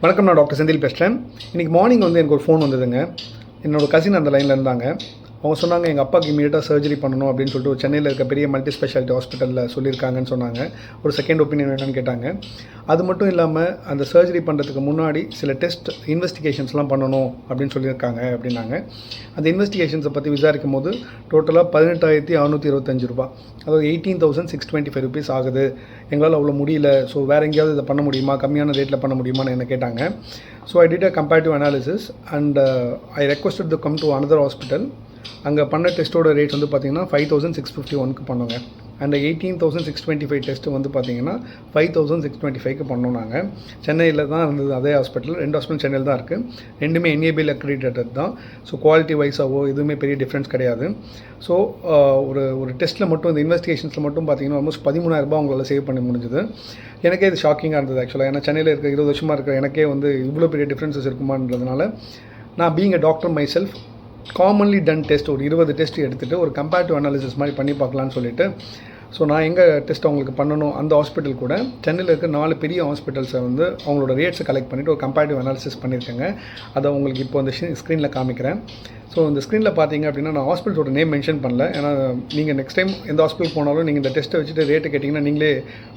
வணக்கம் நான் டாக்டர் செந்தில் பேசுகிறேன் இன்றைக்கி மார்னிங் வந்து எனக்கு ஒரு ஃபோன் வந்ததுங்க. என்னோடய கசின் அந்த லைனில் இருந்தாங்க. அவங்க சொன்னாங்க எங்கள் அப்பாவுக்கு இமீடியட்டாக சர்ஜரி பண்ணணும் அப்படின்னு சொல்லிட்டு ஒரு சென்னையில் இருக்க பெரிய மல்டி ஸ்பெஷாலிட்டி ஹாஸ்பிட்டலில் சொல்லியிருக்காங்கன்னு சொன்னாங்க. ஒரு செகண்ட் ஒப்பீனியன் வேணும்னு கேட்டாங்க. அது மட்டும் இல்லாமல் அந்த சர்ஜரி பண்ணுறதுக்கு முன்னாடி சில டெஸ்ட் இன்வெஸ்டிகேஷன்ஸ்லாம் பண்ணணும் அப்படின்னு சொல்லியிருக்காங்க அப்படின்னாங்க. அந்த இன்வெஸ்டிகேஷன்ஸை பற்றி விசாரிக்கும் போது டோட்டலாக பதினெட்டாயிரத்தி அறநூற்றி இருபத்தஞ்சு ரூபா அதாவது eighteen thousand six twenty five rupees ஆகுது. எங்களால் அவ்வளோ முடியல. ஸோ வேறு எங்கேயாவது இதை பண்ண முடியுமா? கம்மியான ரேட்டில் பண்ண முடியுமான்னு என்ன கேட்டாங்க. So I did a comparative analysis and I requested to come to another hospital அங்கே பண்ண டெஸ்ட்டோட ரேட் வந்து பார்த்தீங்கன்னா ஃபைவ் தௌசண்ட் சிக்ஸ் ஃபிஃப்டி ஒனுக்கு பண்ணோங்க. அந்த eighteen thousand six twenty five test வந்து பார்த்தீங்கன்னா ஃபைவ் தௌசண்ட் சிக்ஸ் டுவெண்ட்டி ஃபைவ்க்கு பண்ணோம் நாங்கள் சென்னையில் தான் இருந்தது அதே ஹாஸ்பிட்டல் ரெண்டு ஹாஸ்பிட்டல் சென்னையில் தான் இருக்குது ரெண்டுமே என்ஏபிஎல் அக்ரிடேட்டட் தான். ஸோ குவாலிட்டி வைஸாவோ எதுவுமே பெரிய டிஃப்ரென்ஸ் கிடையாது. ஸோ ஒரு ஒரு டெஸ்ட்டில் மட்டும் இந்த இன்வெஸ்டிகேஷன்ஸில் மட்டும் பார்த்தீங்கன்னா ஆல்மோஸ்ட் பதிமூணாயிரரூபா உங்களால் சேவ் பண்ண முடிஞ்சுது. எனக்கே இது ஷாக்கிங்காக இருந்தது ஆக்சுவலாக ஏன்னா சென்னையில் இருக்க இருபது வருஷமாக இருக்கிற எனக்கே வந்து இவ்வளோ பெரிய டிஃப்ரென்சஸ் இருக்குமான்றதுனால நான் being a doctor myself commonly done test ஒரு இருபது டெஸ்ட் எடுத்துகிட்டு ஒரு கம்பேரிட்டிவ் அனாலிசிஸ் மாதிரி பண்ணி பார்க்கலான்னு சொல்லிட்டு. ஸோ நான் எங்கே டெஸ்ட் அவங்களுக்கு பண்ணணும்? அந்த ஹாஸ்பிட்டல் கூட. சென்னையில் இருக்க நாலு பெரிய ஹாஸ்பிட்டல்ஸை வந்து அவங்களோட ரேட்ஸை கலெக்ட் பண்ணிவிட்டு ஒரு கம்பேரிட்டிவ் அனாலிசிஸ் பண்ணியிருக்கேங்க. அதை உங்களுக்கு இப்போ அந்த ஸ்க்ரீனில் காமிக்கிறேன். ஸோ இந்த ஸ்க்ரீனில் பார்த்தீங்க அப்படின்னா நான் ஹாஸ்பிட்டலோட நேம் மென்ஷன் பண்ணல. ஏன்னா நீங்கள் நெக்ஸ்ட் டைம் எந்த ஹாஸ்பிட்டல் போனாலும் நீங்கள் இந்த டெஸ்ட்டை வச்சுட்டு ரேட்டு கேட்டிங்கன்னா நீங்களே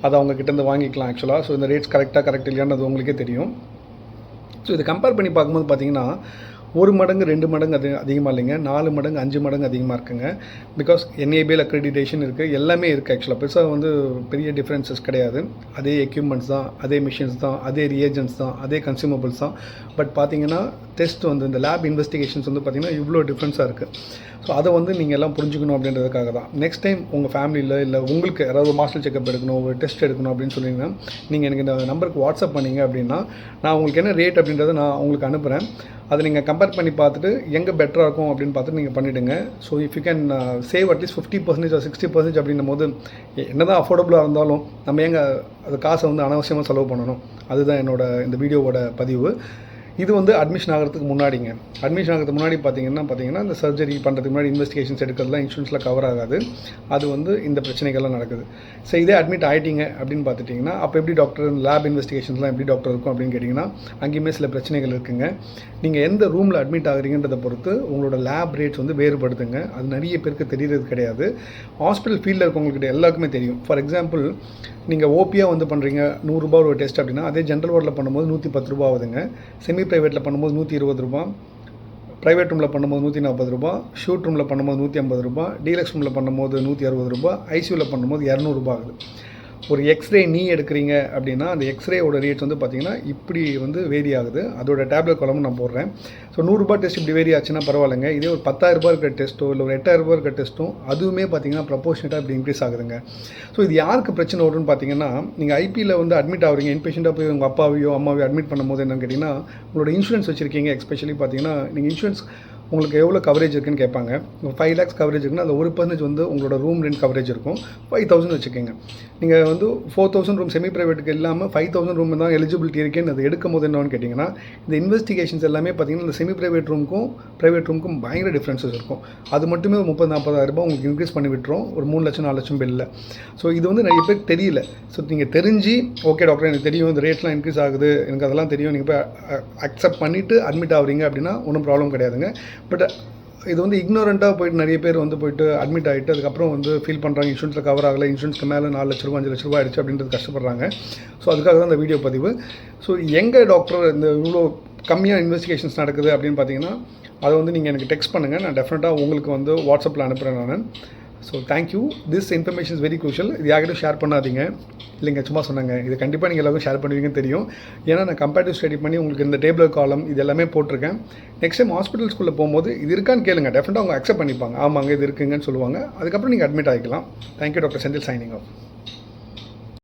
அதை அவங்க கிட்டேருந்து வாங்கிக்கலாம் ஆக்சுவலாக ஸோ இந்த ரேட்ஸ் கரெக்டாக கரெக்ட் இல்லையான்னு அது உங்களுக்கே தெரியும். ஸோ இதை கம்பேர் பண்ணி பார்க்கும்போது பார்த்தீங்கன்னா ஒரு மடங்கு ரெண்டு மடங்கு அது அதிகமாக இல்லைங்க. நாலு மடங்கு அஞ்சு மடங்கு அதிகமாக இருக்குங்க. பிகாஸ் என்ஏபிஎல் அக்ரெடிடேஷன் இருக்குது எல்லாமே இருக்குது ஆக்சுவலாக பெருசாக வந்து பெரிய டிஃப்ரென்சஸ் கிடையாது. அதே எக்யூப்மெண்ட்ஸ் தான் அதே மிஷின்ஸ் தான் அதே ரியேஜென்ட்ஸ் தான் அதே கன்சியூமபிள்ஸ் தான். பட் பார்த்தீங்கன்னா டெஸ்ட் வந்து இந்த லேப் இன்வெஸ்டிகேஷன்ஸ் வந்து பார்த்திங்கன்னா இவ்வளோ டிஃப்ரென்ஸாக இருக்குது ஸோ அதை வந்து நீங்கள் எல்லாம் புரிஞ்சுக்கணும் அப்படின்றதுக்காக தான். நெக்ஸ்ட் டைம் உங்கள் ஃபேமிலியில் இல்லை உங்களுக்கு யாராவது மாஸ்டர் செக்அப் எடுக்கணும் ஒரு டெஸ்ட் எடுக்கணும் அப்படின்னு சொன்னீங்கன்னா நீங்கள் எனக்கு இந்த நம்பருக்கு வாட்ஸ்அப் பண்ணீங்க அப்படின்னா நான் உங்களுக்கு என்ன ரேட் அப்படின்றத நான் உங்களுக்கு அனுப்புகிறேன் அதை நீங்கள் கம்பேர் பண்ணி பார்த்துட்டு எங்கே பெட்டராக இருக்கும் அப்படின்னு பார்த்துட்டு நீங்கள் பண்ணிவிடுங்க so if you can save at least fifty percentage or sixty percentage அப்படின்னும் போது என்ன தான் அஃபோர்டபுளாக இருந்தாலும் நம்ம எங்கே அது காசை வந்து அனாவசியமாக செலவு பண்ணணும். அதுதான் என்னோட இந்த வீடியோவோட பதிவு. இது வந்து அட்மிஷன் ஆகிறதுக்கு முன்னாடிங்க. அட்மிஷன் ஆகிறதுக்கு முன்னாடி பார்த்தீங்கன்னா பார்த்தீங்கன்னா இந்த சர்ஜரி பண்ணுறதுக்கு முன்னாடி இன்வெஸ்டிகேஷன்ஸ் எடுக்கிறதுலாம் இன்சூரன்ஸில் கவர் ஆகாது. அது வந்து இந்த பிரச்சனைகள்லாம் நடக்குது. ஸோ இதே அட்மிட் ஆகிட்டீங்க அப்படின்னு பார்த்துட்டிங்கன்னா அப்போ எப்படி டாக்டர் லேப் இன்வெஸ்டிகேஷன்ஸ்லாம் எப்படி டாக்டர் இருக்கும் அப்படின்னு கேட்டிங்கன்னா அங்கேயுமே சில பிரச்சனைகள் இருக்குங்க. நீங்கள் எந்த ரூமில் அட்மிட் ஆகுறீங்கன்றதை பொறுத்து உங்களோட லேப் ரேட்ஸ் வந்து வேறுபடுத்துங்க அது நிறைய பேருக்கு தெரியறது கிடையாது. ஹாஸ்பிட்டல் ஃபீல்டில் இருக்கவங்கக்கிட்ட எல்லாருக்குமே தெரியும். ஃபார் எக்ஸாம்பிள் நீங்கள் ஓபியாக வந்து பண்ணுறீங்க நூறுரூபா ஒரு டெஸ்ட் அப்படின்னா அதே ஜென்ரல் வார்டில் பண்ணும்போது நூற்றி பத்து ரூபா ஆகுதுங்க. செமி ப்ரைவேட்டில் பண்ணும்போது நூற்றி இருபது ரூபா ப்ரைவேட் ரூமில் பண்ணும்போது நூற்றி நாற்பது ரூபா ஷூட் ரூமில் பண்ணும்போது நூற்றி ஐம்பது ரூபா டீலக்ஸ் ரூமில் பண்ணும்போது நூற்றி அறுபது ரூபா ஐசியூவில் பண்ணும்போது இரநூறுபா ஆகுது. ஒரு எக்ஸ்ரே நீ எடுக்கிறீங்க அப்படின்னா அந்த எக்ஸ்ரேவோட ரேட்ஸ் வந்து பார்த்தீங்கன்னா இப்படி வந்து வேரி ஆகுது. அதோட டேப்லெட் குழம்பு நான் போடுறேன். ஸோ நூறுரூபா டெஸ்ட் இப்படி வேரி ஆச்சுன்னா பரவாயில்லைங்க. இதே ஒரு பத்தாயிரரூபா இருக்கிற டெஸ்ட்டோ இல்லை ஒரு எட்டாயிரரூபா இருக்கிற டெஸ்ட்டும் அதுவுமே பார்த்தீங்கன்னா ப்ரப்போர்ஷனேட்டாக இப்படி இன்க்ரீஸ் ஆகுதுங்க. ஸோ இது யாருக்கு பிரச்சனை வரும்னு பார்த்தீங்கன்னா நீங்கள் ஐபியில் வந்து அட்மிட் ஆகுறீங்க. இன்பேஷண்ட்டாக போய் உங்கள் அப்பாவையோ அம்மாவையோ அட்மிட் பண்ணும்போது என்னன்னு கேட்டிங்கன்னா உங்களோட இன்சூரன்ஸ் வச்சுருக்கீங்க. எஸ்பெஷலி பார்த்தீங்கன்னா நீங்கள் இன்சூரன்ஸ் உங்களுக்கு எவ்வளோ கவரேஜ் இருக்குன்னு கேட்பாங்க. ஃபைவ் லேக்ஸ் கவரேஜ் இருக்குன்னா அந்த ஒரு பர்சன்டேஜ் வந்து உங்களோட ரூம் ரெண்ட் கவரேஜ் இருக்கும். ஃபைவ் தௌசண்ட் வச்சுக்கோங்க. நீங்கள் வந்து ஃபோர் தௌசண்ட் ரூம் செமி ப்ரைவேட்டுக்கு இல்லாமல் ஃபைவ் தௌசண்ட் ரூம் தான் எலிஜிபிலிட்டி இருக்கேன்னு அதை எடுக்கும் போது என்னன்னு கேட்டிங்கன்னா இந்த இன்வெஸ்டிகேஷன்ஸ் எல்லாமே பார்த்தீங்கன்னா இந்த செமி ப்ரைவேட் ரூமுக்கும் ப்ரைவேட் ரூமுக்கும் பயங்கர டிஃப்ரென்சஸ் இருக்கும். அது மட்டுமே ஒரு முப்பது நாற்பதாயிரம் ரூபாய் உங்களுக்கு இன்க்ரீஸ் பண்ணி விட்டுரும். ஒரு மூணு லட்சம் நாலு லட்சம் பில்லில் ஸோ இது வந்து நிறைய பேருக்கு தெரியல. ஸோ நீங்கள் தெரிஞ்சு ஓகே டாக்டர் எனக்கு தெரியும் இந்த ரேட்லாம் இன்க்ரீஸ் ஆகுது. எனக்கு அதெல்லாம் தெரியும். நீங்கள் போய் அக்செப்ட் பண்ணிவிட்டு அட்மிட் ஆகுறீங்க அப்படின்னா ஒன்றும் ப்ராப்ளம் கிடையாதுங்க. பட் uh, இது வந்து இக்னோரண்ட்டாக போயிட்டு நிறைய பேர் வந்து போயிட்டு அட்மிட் ஆகிட்டு அதுக்கப்புறம் வந்து ஃபீல் பண்ணுறாங்க இன்சூரன்ஸில் கவர் ஆகலை இன்சூரன்ஸ்க்கு மேலே நாலு லட்ச ரூபா அஞ்சு லட்ச ரூபா ஆயிடுச்சு அப்படின்றது கஷ்டப்படுறாங்க. ஸோ அதுக்காக தான் இந்த வீடியோ பதிவு. ஸோ எங்கள் டாக்டர் இந்த இவ்வளோ கம்மியாக இன்வெஸ்டிகேஷன்ஸ் நடக்குது அப்படின்னு பார்த்தீங்கன்னா அதை வந்து நீங்கள் எனக்கு டெக்ஸ்ட் பண்ணுங்கள் நான் டெஃபினட்டாக உங்களுக்கு வந்து வாட்ஸ்அப்பில் அனுப்புகிறேன் நான். So thank you this information is very crucial இது யார்கிட்டும் ஷேர் பண்ணாதீங்க. இல்லைங்க சும்மா சொன்னாங்க. இது கண்டிப்பாக நீங்கள் எல்லாருக்கும் ஷேர் பண்ணுவீங்கன்னு தெரியும். ஏன்னா நான் கம்பேரிட்டிவ் ஸ்டடி பண்ணி உங்களுக்கு இந்த டேபிள் காலம் இது எல்லாமே போட்டிருக்கேன். நெக்ஸ்ட் டைம் ஹாஸ்பிட்டல்ஸ்குள்ளே போகும்போது இது இருக்கான்னு கேளுங்க. டெஃபினட்டாக அவங்க அக்செப்ட் பண்ணிப்பாங்க. ஆமாங்க இது இருக்குங்கன்னு சொல்லுவாங்க. அதுக்கப்புறம் நீங்கள் admit ஆகிக்கலாம் thank you doctor Senthil signing off